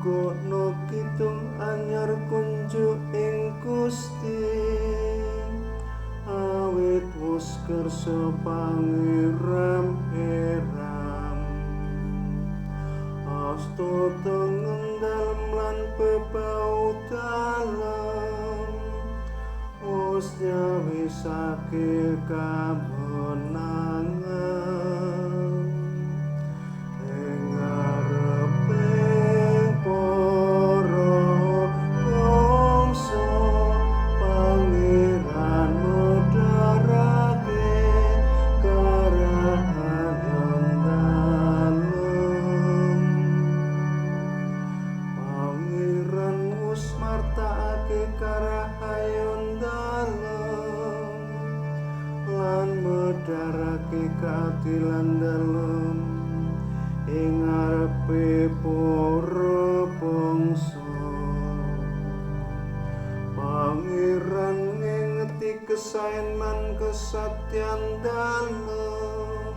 kono kidung anyar kunju ing Gusti. Awit wus kersa pangeram eram. Asto tengendal lan bebau dalem. Wis nyawisake kamu medharake keadilan dalem ing ngarepe para bangsa. Pangeran ngingeti kesaen man kesatyan dalem.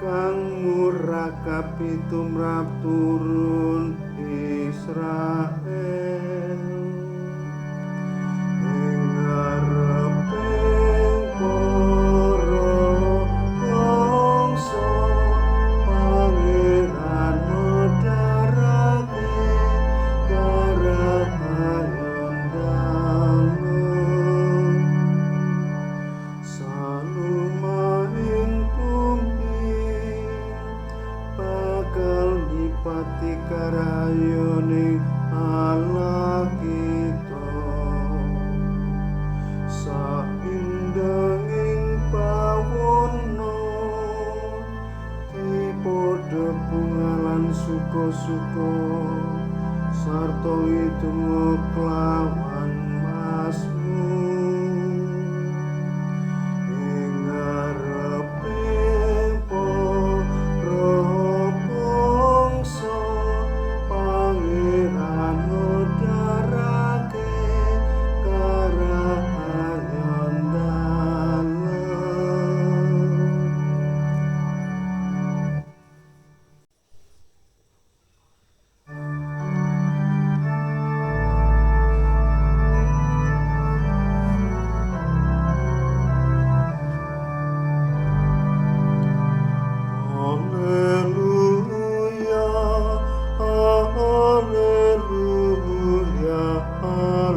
Kang murakapi tumrap turun Israel suko-suko sarta itu